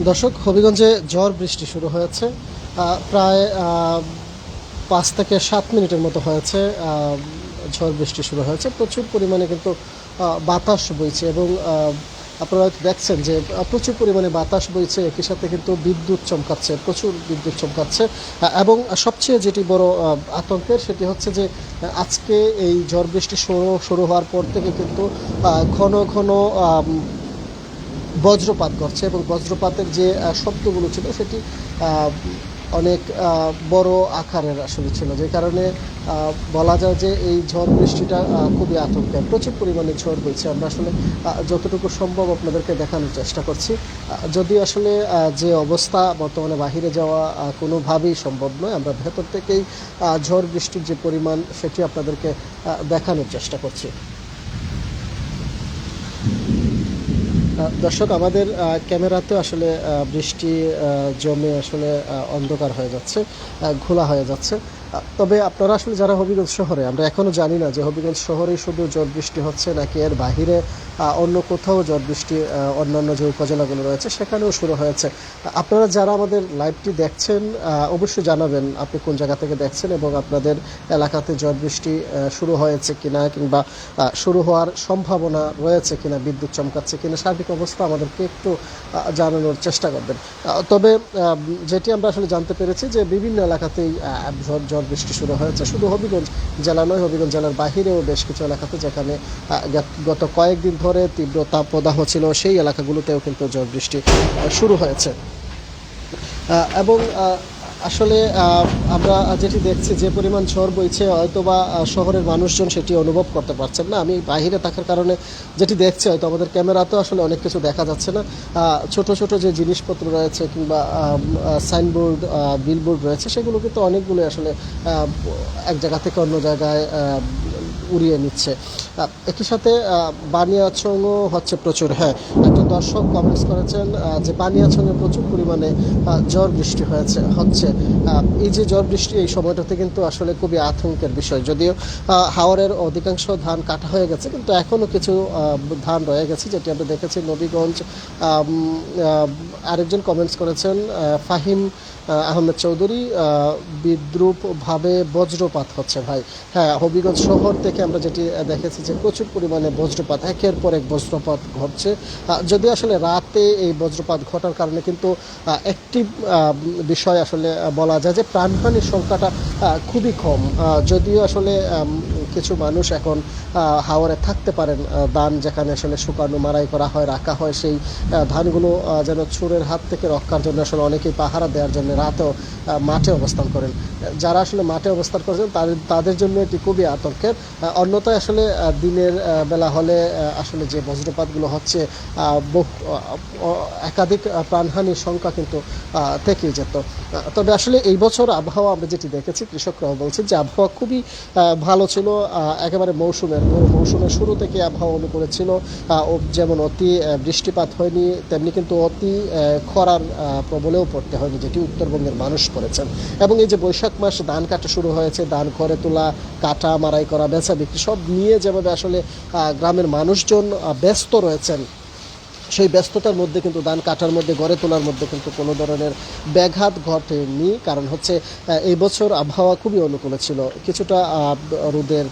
দর্শক, হবিগঞ্জে ঝড় বৃষ্টি শুরু হয়েছে। প্রায় পাঁচ থেকে সাত মিনিটের মতো হয়েছে ঝড় বৃষ্টি শুরু হয়েছে। প্রচুর পরিমাণে কিন্তু বাতাস বইছে এবং আপনারা হয়তো দেখছেন যে প্রচুর পরিমাণে বাতাস বইছে। একই সাথে কিন্তু বিদ্যুৎ চমকাচ্ছে, প্রচুর বিদ্যুৎ চমকাচ্ছে। এবং সবচেয়ে যেটি বড় আতঙ্কের সেটি হচ্ছে যে, আজকে এই ঝড় বৃষ্টি শুরু শুরু হওয়ার পর থেকে কিন্তু ঘন ঘন বজ্রপাত করছে এবং বজ্রপাতের যে শব্দগুলো ছিল সেটি অনেক বড় আকারের আসলে ছিল। যে কারণে বলা যায় যে এই ঝড় বৃষ্টিটা খুবই আতঙ্কের। প্রচুর পরিমাণে ঝড় বইছে। আমরা আসলে যতটুকু সম্ভব আপনাদেরকে দেখানোর চেষ্টা করছি। যদিও আসলে যে অবস্থা বর্তমানে বাহিরে যাওয়া কোনোভাবেই সম্ভব নয়। আমরা ভেতর থেকেই ঝড় বৃষ্টির যে পরিমাণ, সেটি আপনাদেরকে দেখানোর চেষ্টা করছি। দর্শক, আমাদের ক্যামেরাতে আসলে বৃষ্টি জমে আসলে অন্ধকার হয়ে যাচ্ছে ঘোলা হয়ে যাচ্ছে। তবে আপনারা আসলে যারা হবিগঞ্জ শহরে, আমরা এখনও জানি না যে হবিগঞ্জ শহরে শুধু ঝড় বৃষ্টি হচ্ছে নাকি এর বাহিরে অন্য কোথাও ঝড় বৃষ্টি অন্যান্য যে উপজেলাগুলো রয়েছে, সেখানেও শুরু হয়েছে। আপনারা যারা আমাদের লাইভটি দেখছেন অবশ্যই জানাবেন আপনি কোন জায়গা থেকে দেখছেন এবং আপনাদের এলাকাতে ঝড় বৃষ্টি শুরু হয়েছে কিনা কিংবা শুরু হওয়ার সম্ভাবনা রয়েছে কিনা, বিদ্যুৎ চমকাচ্ছে কিনা, সার্বিক অবস্থা আমাদেরকে একটু জানানোর চেষ্টা করবেন। তবে যেটি আমরা আসলে জানতে পেরেছি যে বিভিন্ন এলাকাতেই ঝড় ঝড় বৃষ্টি শুরু হয়েছে। শুধু হবিগঞ্জ জেলা নয়, হবিগঞ্জ জেলার বাহিরেও বেশ কিছু এলাকাতে যেখানে গত কয়েকদিন ধরে তীব্র তাপদাহ ছিল, সেই এলাকাগুলোতেও কিন্তু ঝড় বৃষ্টি শুরু হয়েছে। এবং আসলে আমরা যেটি দেখছি যে পরিমাণ ঝড় বইছে হয়তো বা শহরের মানুষজন সেটি অনুভব করতে পারছেন না। আমি বাইরে থাকার কারণে যেটি দেখছি, হয়তো আমাদের ক্যামেরাতেও আসলে অনেক কিছু দেখা যাচ্ছে না। ছোট ছোট যে জিনিসপত্র রয়েছে কিংবা সাইনবোর্ড বিলবোর্ড রয়েছে, সেগুলো কিন্তু অনেকগুলো আসলে এক জায়গা থেকে অন্য জায়গায় উড়িয়ে নিচ্ছে। একই সাথে আহ, বানিয়াচংও হচ্ছে প্রচুর। হ্যাঁ একজন দর্শক কমেন্টস করেছেন যে বানিয়াচংয়ে প্রচুর পরিমাণে ঝড় বৃষ্টি হয়েছে হচ্ছে। এই যে ঝড় বৃষ্টি এই সময়টাতে কিন্তু আসলে খুবই আতঙ্কের বিষয়। যদিও আহ, হাওরের অধিকাংশ ধান কাটা হয়ে গেছে কিন্তু এখনও কিছু ধান রয়ে গেছে যেটি আমরা দেখেছি নবীগঞ্জ আরেকজন কমেন্টস করেছেন ফাহিম আহমেদ চৌধুরী বিদ্রুপভাবে বজ্রপাত হচ্ছে ভাই। হ্যাঁ হবিগঞ্জ শহর থেকে আমরা যেটি দেখেছি যে প্রচুর পরিমাণে বজ্রপাত, একের পর এক বজ্রপাত ঘটছে। যদিও আসলে রাতে এই বজ্রপাত ঘটার কারণে কিন্তু একটি বিষয় আসলে বলা যায় যে প্রাণহানির সংখ্যাটা খুবই কম। যদিও আসলে কিছু মানুষ এখন হাওরে থাকতে পারেন ধান যেখানে আসলে শুকানো মারাই করা হয় রাখা হয় সেই ধানগুলো যেন চোরের হাত থেকে রক্ষার জন্য আসলে অনেকেই পাহারা দেওয়ার জন্য রাতেও মাঠে অবস্থান করেন। যারা আসলে মাঠে অবস্থান করেছেন তাদের তাদের জন্য এটি খুবই আতঙ্কের আহ, অন্যথায় আসলে দিনের বেলা হলে আসলে যে বজ্রপাতগুলো হচ্ছে বহু একাধিক প্রাণহানির সংখ্যা কিন্তু থেকেই যেত। তবে আসলে এই বছর আবহাওয়া আমরা যেটি দেখেছি কৃষকরাও বলছেন যে আবহাওয়া খুবই ভালো ছিল। একেবারে মৌসুমের মৌসুমের শুরু থেকে আবহাওয়া অনুকূলে ছিল যেমন অতি বৃষ্টিপাত হয়নি, তেমনি কিন্তু অতি খরার প্রবলেও পড়তে হয়নি, যেটি উত্তরবঙ্গের মানুষ পড়েছেন এবং এই যে বৈশাখ মাস, ধান কাটা শুরু হয়েছে, ধান ঘরে তোলা, কাটা মারাই করা, বেচা বিক্রি সব নিয়ে যেভাবে আসলে গ্রামের মানুষজন ব্যস্ত রয়েছেন সেই ব্যস্ততার মধ্যে কিন্তু ধান কাটার মধ্যে, গড়ে তোলার মধ্যে কিন্তু কোনো ধরনের ব্যাঘাত ঘটেনি। কারণ হচ্ছে এই বছর আবহাওয়া খুবই অনুকূলে ছিল। কিছুটা রোদের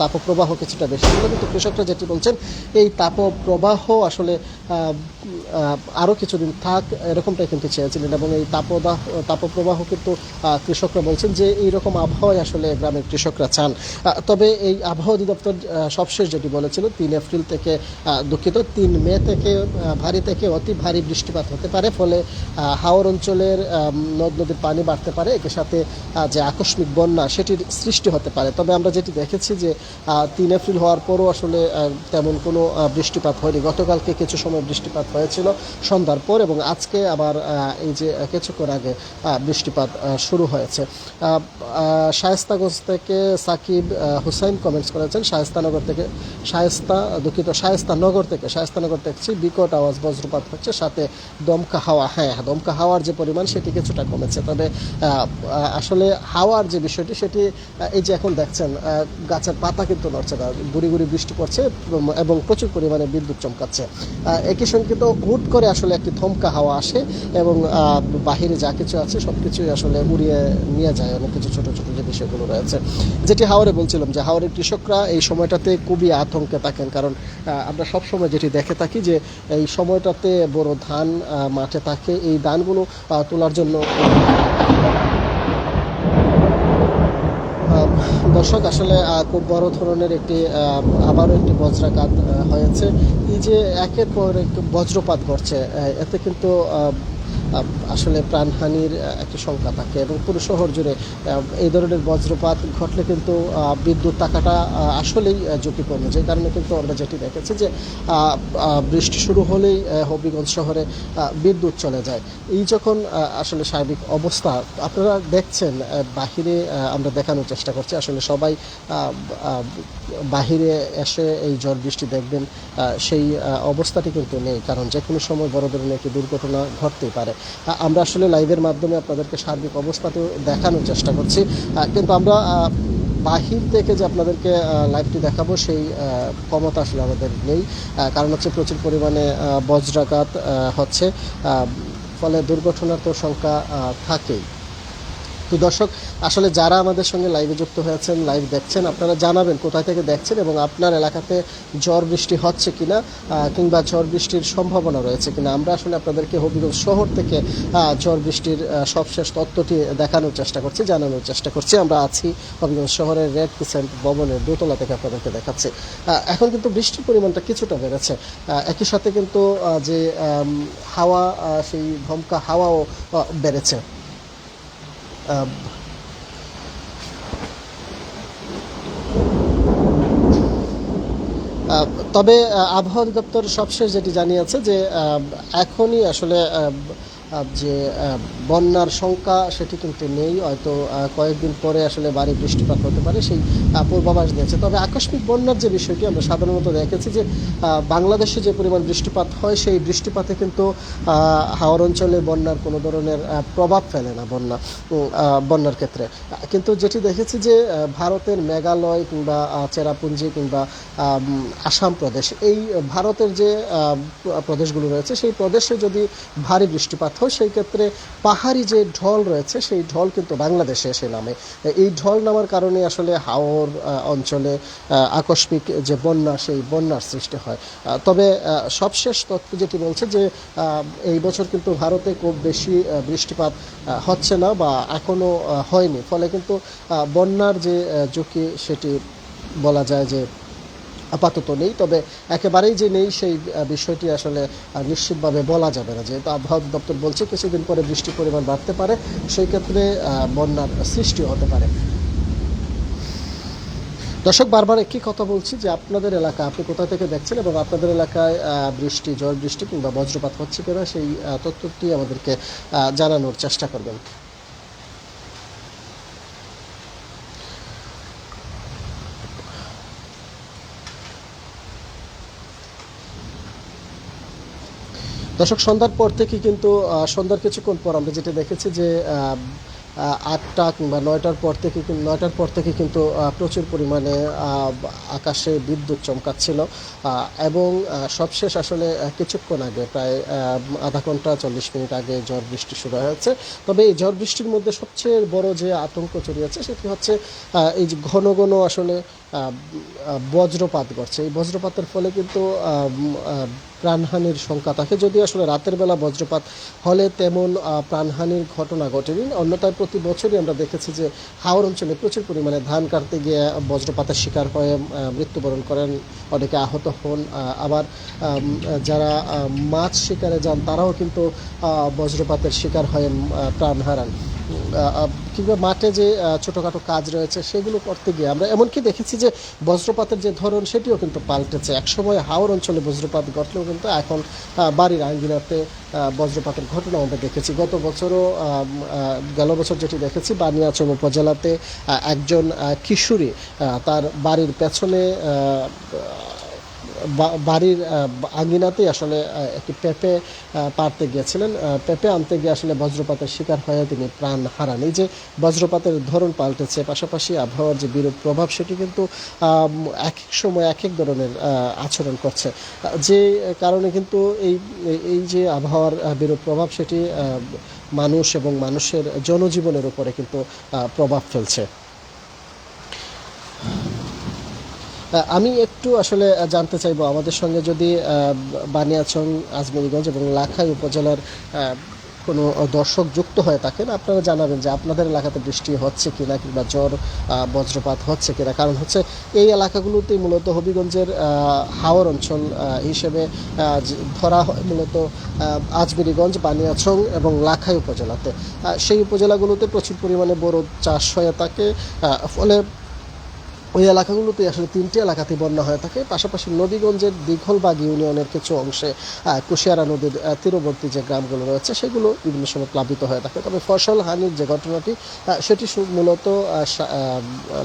তাপপ্রবাহ কিছুটা বেশি ছিল, কিন্তু কৃষকরা যেটি বলছেন, এই তাপপ্রবাহ আসলে আরও কিছুদিন থাক এরকমটাই কিন্তু চেয়েছিলেন এবং এই তাপদাহ, তাপপ্রবাহ কিন্তু কৃষকরা বলছেন যে এইরকম আবহাওয়ায় আসলে গ্রামের কৃষকরা চান। তবে এই আবহাওয়া অধিদপ্তর সবশেষ যেটি বলেছিল, তিন এপ্রিল থেকে দুঃখিত, তিন মে থেকে ভারী থেকে অতি ভারী বৃষ্টিপাত হতে পারে, ফলে হাওর অঞ্চলের নদ নদীর পানি বাড়তে পারে। এর সাথে যে আকস্মিক বন্যা, সেটির সৃষ্টি হতে পারে। তবে আমরা যেটি দেখেছি যে তিন এপ্রিল হওয়ার পরও আসলে তেমন কোনো বৃষ্টিপাত হয়নি। গতকালকে কিছু সময় বৃষ্টিপাত হয়েছিল সন্ধ্যার পর এবং আজকে আবার এই যে কিছুক্ষণ আগে বৃষ্টিপাত শুরু হয়েছে। আহ, থেকে সাকিব হুসাইন কমেন্টস করেছেন। শায়েস্তানগর থেকে শায়েস্তা দুঃখিত শায়েস্তানগর থেকে শায়েস্তানগর দেখছি বিকট আওয়াজ বজ্রপাত হচ্ছে সাথে দমকা হাওয়া। হ্যাঁ দমকা হাওয়ার যে পরিমাণ সেটি কিছুটা কমেছে। তবে আসলে হাওয়ার যে বিষয়টি সেটি এই যে এখন দেখছেন গাছের পাতা কিন্তু নড়ছে না, গুড়ি গুড়ি বৃষ্টি পড়ছে এবং- প্রচুর পরিমাণে বিদ্যুৎ চমকাচ্ছে। একই সঙ্গে তো হুট করে আসলে একটি থমকা হাওয়া আসে এবং বাহিরে যা কিছু আছে সব কিছুই আসলে উড়িয়ে নিয়ে যায় অনেক কিছু ছোট ছোট যে বিষয়গুলো রয়েছে। যেটি হাওড়ে বলছিলাম যে হাওড়ের কৃষকরা এই সময়টাতে খুবই আতঙ্কে থাকেন কারণ আমরা সব সময় যেটি দেখে থাকি যে এই সময়টাতে বড় ধান মাঠে থাকে। এই ধানগুলো তোলার জন্য দর্শক, আসলে খুব বড় ধরনের একটি আবারও একটি বজ্রাঘাত হয়েছে। এই যে একের পর এক বজ্রপাত ঘটছে এতে কিন্তু আসলে প্রাণহানির একটি শঙ্কা থাকে এবং পুরো শহর জুড়ে এই ধরনের বজ্রপাত ঘটলে কিন্তু বিদ্যুৎ আহ, আসলেই ঝুঁকিপূর্ণ যে কারণে কিন্তু আমরা যেটি দেখেছি যে বৃষ্টি শুরু হলেই হবিগঞ্জ শহরে বিদ্যুৎ চলে যায়। এই যখন আসলে সার্বিক অবস্থা আপনারা দেখছেন বাহিরে আমরা দেখানোর চেষ্টা করছি। আসলে সবাই বাহিরে এসে এই ঝড় বৃষ্টি দেখবেন সেই অবস্থাটি কিন্তু নেই, কারণ যে কোনো সময় বড় ধরনের একটি দুর্ঘটনা ঘটতেই পারে। আমরা আসলে লাইভের মাধ্যমে আপনাদেরকে সার্বিক অবস্থাতেও দেখানোর চেষ্টা করছি। কিন্তু আমরা বাহির থেকে যে আপনাদেরকে লাইভটি দেখাবো, সেই ক্ষমতা আসলে আমাদের নেই। কারণ হচ্ছে প্রচুর পরিমাণে বজ্রাঘাত হচ্ছে ফলে দুর্ঘটনার তো সংখ্যা থাকেই। তো দর্শক আসলে যারা আমাদের সঙ্গে লাইভে যুক্ত হয়েছেন লাইভ দেখছেন আপনারা জানাবেন কোথায় থেকে দেখছেন এবং আপনার এলাকাতে ঝড় বৃষ্টি হচ্ছে কিনা আহ, কিংবা ঝড় বৃষ্টির সম্ভাবনা রয়েছে কিনা। আমরা আসলে আপনাদেরকে হবিগঞ্জ শহর থেকে ঝড় বৃষ্টির সবশেষ তথ্যটি দেখানোর চেষ্টা করছি জানানোর চেষ্টা করছি। আমরা আছি হবিগঞ্জ শহরের রেড ক্রিসেন্ট ভবনের দোতলা থেকে আপনাদেরকে দেখাচ্ছি। এখন কিন্তু বৃষ্টির পরিমাণটা কিছুটা বেড়েছে। একই সাথে কিন্তু যে হাওয়া সেই ধমকা হাওয়াও বেড়েছে। তবে আবহাওয়া দপ্তর সবশেষ যেটি জানিয়েছে যে এখনই আসলে যে বন্যার সংখ্যা সেটি কিন্তু নেই। হয়তো কয়েকদিন পরে আসলে ভারী বৃষ্টিপাত হতে পারে, সেই পূর্বাভাস দিয়েছে। তবে আকস্মিক বন্যার যে বিষয়টি আমরা সাধারণত দেখেছি যে বাংলাদেশে যে পরিমাণ বৃষ্টিপাত হয়, সেই বৃষ্টিপাতে কিন্তু হাওর অঞ্চলে বন্যার কোনো ধরনের প্রভাব ফেলে না বন্যা বন্যার ক্ষেত্রে। কিন্তু যেটি দেখেছি যে ভারতের মেঘালয় কিংবা চেরাপুঞ্জি কিংবা আসাম প্রদেশ, এই ভারতের যে প্রদেশগুলো রয়েছে, সেই প্রদেশে যদি ভারী বৃষ্টিপাত সেই ক্ষেত্রে পাহাড়ি যে ঢল রয়েছে, সেই ঢল কিন্তু বাংলাদেশে এসে নামে। এই ঢল নামার কারণে আসলে হাওর অঞ্চলে আকস্মিক যে বন্যা, সেই বন্যার সৃষ্টি হয়। তবে সবশেষ তথ্য যেটি বলছে যে এই বছর কিন্তু ভারতে খুব বেশি বৃষ্টিপাত হচ্ছে না বা এখনও হয়নি। ফলে কিন্তু বন্যার যে ঝুঁকি, সেটি বলা যায় যে আপাতত নেই, তবে একেবারেই যে নেই সেই বিষয়টি আসলে নিশ্চিতভাবে বলা যাবে না। যেহেতু আবহাওয়া দপ্তর বলছে কিছুদিন পরে বৃষ্টির পরিমাণ বাড়তে পারে, সেই ক্ষেত্রে বন্যার সৃষ্টিও হতে পারে। দর্শক, বারবার একই কথা বলছি যে আপনাদের এলাকা, আপনি কোথা থেকে দেখছেন এবং আপনাদের এলাকায় বৃষ্টি, ঝড় বৃষ্টি কিংবা বজ্রপাত হচ্ছে কিনা, সেই তথ্যটি আমাদেরকে জানানোর চেষ্টা করবেন। দর্শক, সন্ধ্যার পর থেকে কিন্তু সন্ধ্যার কিছুক্ষণ পর আমরা যেটা দেখেছি যে আটটা কিংবা নয়টার পর থেকে নয়টার পর থেকে কিন্তু প্রচুর পরিমাণে আকাশে বিদ্যুৎ চমকাচ্ছিল। এবং সবশেষ আসলে কিছুক্ষণ আগে, প্রায় আধা ঘণ্টা চল্লিশ মিনিট আগে ঝড় বৃষ্টি শুরু হয়েছে। তবে এই ঝড় বৃষ্টির মধ্যে সবচেয়ে বড় যে আতঙ্ক ছড়িয়েছে সেটি হচ্ছে এই যে ঘন ঘন আসলে বজ্রপাত ঘটছে। এই বজ্রপাতের ফলে কিন্তু প্রাণহানির সংখ্যা থাকে। যদি আসলে রাতের বেলা বজ্রপাত হলে তেমন প্রাণহানির ঘটনা ঘটেনি। অন্যথায় প্রতি বছরই আমরা দেখেছি যে হাওড় অঞ্চলে প্রচুর পরিমাণে ধান কাটতে গিয়ে বজ্রপাতের শিকার হয়ে মৃত্যুবরণ করেন অনেকে আহত হন। আবার যারা মাছ শিকারে যান, তারাও কিন্তু বজ্রপাতের শিকার হয়ে প্রাণ হারান। কিংবা মাঠে যে ছোটোখাটো কাজ রয়েছে সেগুলো করতে গিয়ে আমরা এমনকি দেখেছি যে, বজ্রপাতের যে ধরন সেটিও কিন্তু পাল্টেছে। একসময় হাওর অঞ্চলে বজ্রপাত ঘটলেও কিন্তু এখন বাড়ির আঙ্গিনাতে বজ্রপাতের ঘটনা আমরা দেখেছি। গত বছরও গেল বছর যেটি দেখেছি, বানিয়াচং উপজেলাতে একজন কিশোরী তার বাড়ির পেছনে বাড়ির আঙিনাতেই আসলে একটি পেঁপে পারতে গিয়েছিলেন। পেঁপে আনতে গিয়ে আসলে বজ্রপাতের শিকার হয়ে তিনি প্রাণ হারান। এই যে বজ্রপাতের ধরন পাল্টেছে, পাশাপাশি আবহাওয়ার যে বিরূপ প্রভাব, সেটি কিন্তু এক এক সময় এক এক ধরনের আচরণ করছে। যে কারণে কিন্তু এই এই যে আবহাওয়ার বিরূপ প্রভাব, সেটি মানুষ এবং মানুষের জনজীবনের উপরে কিন্তু প্রভাব ফেলছে। আমি একটু আসলে জানতে চাইব আমাদের সঙ্গে যদি বানিয়াচং আজমেরিগঞ্জ এবং লাখাই উপজেলার কোনো দর্শক যুক্ত হয়ে থাকেন আপনারা জানাবেন যে আপনাদের এলাকাতে বৃষ্টি হচ্ছে কিনা কিংবা জ্বর বজ্রপাত হচ্ছে কিনা। কারণ হচ্ছে এই এলাকাগুলোতেই মূলত হবিগঞ্জের হাওর অঞ্চল হিসেবে ধরা হয় মূলত আহ, বানিয়াছং এবং লাখাই উপজেলাতে। সেই উপজেলাগুলোতে প্রচুর পরিমাণে বড় চাষ হয়ে থাকে ফলে ওই এলাকাগুলোতে আসলে তিনটি এলাকাতে বন্যা হয়ে থাকে। পাশাপাশি নদীগঞ্জের দীঘলবাগ ইউনিয়নের কিছু অংশে কুশিয়ারা নদীর তীরবর্তী যে গ্রামগুলো রয়েছে সেগুলো বিভিন্ন সময় প্লাবিত হয়ে থাকে। তবে ফসল হানির যে ঘটনাটি সেটি মূলত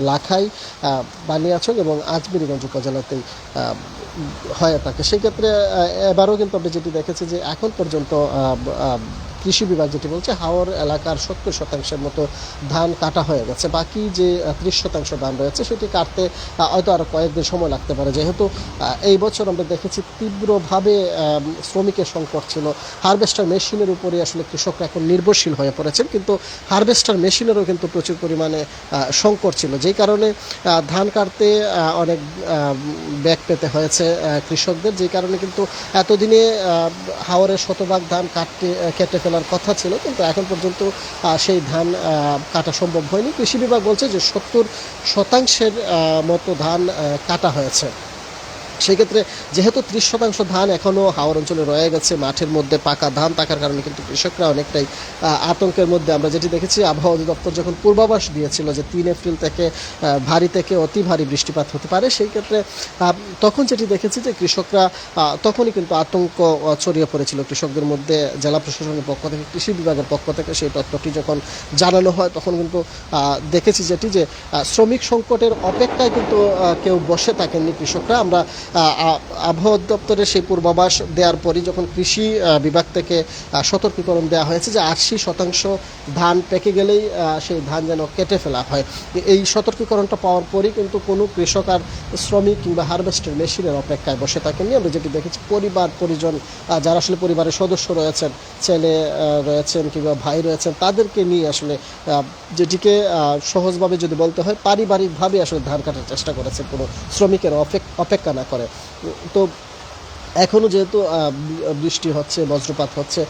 লাখাই আহ, বানিয়াচং এবং আজমিরিগঞ্জ উপজেলাতেই হয়ে থাকে। সেক্ষেত্রে এবারও কিন্তু আমরা যেটি দেখেছি যে এখন পর্যন্ত কৃষি বিভাগ যেটি বলছে, হাওর এলাকার সত্তর শতাংশের মতো ধান কাটা হয়ে গেছে। বাকি যে ত্রিশ শতাংশ ধান রয়েছে, সেটি কাটতে হয়তো আরও কয়েকদিন সময় লাগতে পারে। যেহেতু এই বছর আমরা দেখেছি তীব্রভাবে শ্রমিকের সংকট ছিল। হারভেস্টার মেশিনের উপরে আসলে কৃষকরা এখন নির্ভরশীল হয়ে পড়েছেন, কিন্তু হারভেস্টার মেশিনেরও কিন্তু প্রচুর পরিমাণে সংকট ছিল। যেই কারণে ধান কাটতে অনেক ব্যাগ পেতে হয়েছে কৃষকদের। যেই কারণে কিন্তু এতদিনে হাওরের শতভাগ ধান কাটতে কেটে কেটে ফেলার কথা ছিল, কিন্তু এখন পর্যন্ত সেই ধান কাটা সম্ভব হয়নি। কৃষি বিভাগ বলছে যে সত্তর শতাংশের মতো ধান কাটা হয়েছে। সেক্ষেত্রে যেহেতু ত্রিশ শতাংশ ধান এখনও হাওর অঞ্চলে রয়ে গেছে, মাঠের মধ্যে পাকা ধান, থাকার কারণে কিন্তু কৃষকরা অনেকটাই আতঙ্কের মধ্যে। আমরা যেটি দেখেছি, আবহাওয়া অধিদপ্তর যখন পূর্বাভাস দিয়েছিল যে তিন এপ্রিল থেকে ভারী থেকে অতি ভারী বৃষ্টিপাত হতে পারে, সেই ক্ষেত্রে তখন যেটি দেখেছি যে কৃষকরা তখনই কিন্তু আতঙ্ক ছড়িয়ে পড়েছিল। কৃষকদের মধ্যে জেলা প্রশাসনের পক্ষ থেকে, কৃষি বিভাগের পক্ষ থেকে সেই তথ্যটি যখন জানানো হয়, তখন কিন্তু দেখেছি যেটি যে শ্রমিক সংকটের অপেক্ষায় কিন্তু কেউ বসে থাকেননি কৃষকরা। আমরা আবহাওয়া দপ্তরের সেই পূর্বাভাস দেওয়ার পরই যখন কৃষি বিভাগ থেকে সতর্কীকরণ দেওয়া হয়েছে যে আশি শতাংশ ধান পেকে গেলেই সেই ধান যেন কেটে ফেলা হয়। এই সতর্কীকরণটা পাওয়ার পরই কিন্তু কোনো কৃষক আর শ্রমিক কিংবা হারভেস্টার মেশিনের অপেক্ষায় বসে থাকেননি। আমরা যেটি দেখেছি, পরিবার, পরিজন যারা আসলে পরিবারের সদস্য রয়েছেন, ছেলে রয়েছেন কিংবা ভাই রয়েছেন, তাদেরকে নিয়ে আসলে যেটিকে সহজভাবে যদি বলতে হয়, পারিবারিকভাবে আসলে ধান কাটার চেষ্টা করেছে কোনো শ্রমিকের অপেক- অপেক্ষা না করে। তো এখনও যেহেতু বৃষ্টি হচ্ছে, বজ্রপাত হচ্ছে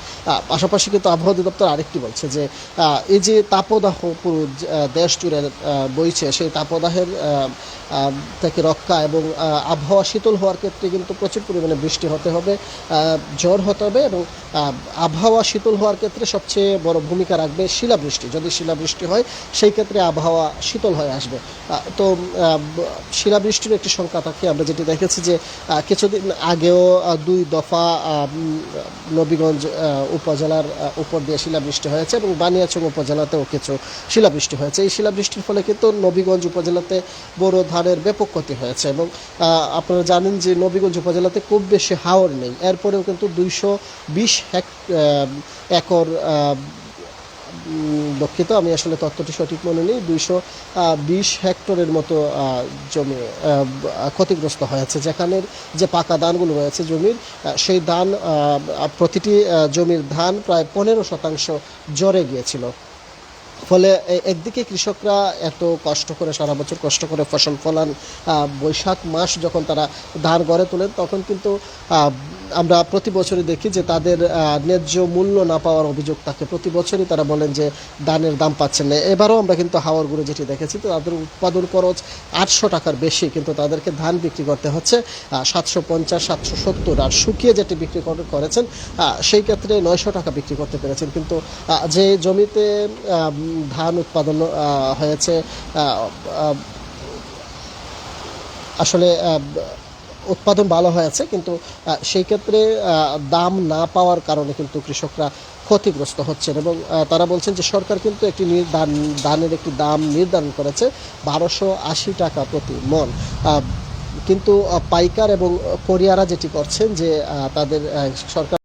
পাশাপাশি কিন্তু আবহাওয়া অধিদপ্তর আরেকটি বলছে যে এই যে তাপদাহ পুরো দেশ জুড়ে বইছে, সেই তাপদাহের থেকে রক্ষা এবং আবহাওয়া শীতল হওয়ার ক্ষেত্রে কিন্তু প্রচুর পরিমাণে বৃষ্টি হতে হবে ঝড় হতে হবে এবং আবহাওয়া শীতল হওয়ার ক্ষেত্রে সবচেয়ে বড় ভূমিকা রাখবে শিলাবৃষ্টি। যদি শিলাবৃষ্টি হয়, সেই ক্ষেত্রে আবহাওয়া শীতল হয়ে আসবে। তো শিলাবৃষ্টির একটি সংখ্যা থাকে, আমরা যেটি দেখেছি যে কিছুদিন আগেও দুই দফা নবীগঞ্জ উপজেলার উপর দিয়ে শিলাবৃষ্টি হয়েছে এবং বানিয়াচং উপজেলাতেও কিছু শিলাবৃষ্টি হয়েছে। এই শিলাবৃষ্টির ফলে কিন্তু নবীগঞ্জ উপজেলাতে বড় ধানের ব্যাপক ক্ষতি হয়েছে এবং আপনারা জানেন যে নবীগঞ্জ উপজেলাতে খুব বেশি হাওর নেই। এরপরেও কিন্তু দুইশো বিশ হেক একর দুঃখিত, আমি আসলে তথ্যটি সঠিক মনে নেই। দুইশো বিশ হেক্টরের মতো জমি ক্ষতিগ্রস্ত হয়েছে। যেখানের যে পাকা দানগুলো রয়েছে জমির সেই দান প্রতিটি জমির ধান প্রায় পনেরো শতাংশ জ্বরে গিয়েছিল। ফলে একদিকে কৃষকরা এত কষ্ট করে সারা বছর কষ্ট করে ফসল ফলান বৈশাখ মাস যখন তারা ধান গড়ে তোলেন, তখন কিন্তু আমরা প্রতি বছরই দেখি যে তাদের ন্যায্য মূল্য না পাওয়ার অভিযোগ থাকে প্রতি বছরই তারা বলেন যে ধানের দাম পাচ্ছেন না। এবারও আমরা কিন্তু হাওয়ার গুঁড়ো যেটি দেখেছি, তো তাদের উৎপাদন খরচ আটশো টাকার বেশি, কিন্তু তাদেরকে ধান বিক্রি করতে হচ্ছে সাতশো পঞ্চাশ, সাতশো সত্তর। আর শুকিয়ে যেটি বিক্রি করে- করেছেন সেই ক্ষেত্রে নয়শো টাকা বিক্রি করতে পেরেছেন। কিন্তু যে জমিতে ধান উৎপাদন হয়েছে আসলে উৎপাদন ভালো হয়েছে, কিন্তু সেই ক্ষেত্রে দাম না পাওয়ার কারণে কিন্তু কৃষকরা ক্ষতিগ্রস্ত হচ্ছেন এবং তারা বলছেন যে সরকার কিন্তু একটি নির- ধান- ধানের একটি দাম নির্ধারণ করেছে বারোশো আশি টাকা প্রতি মন। কিন্তু পাইকার এবং কোরিয়ারা যেটি করছেন যে তাদের সরকার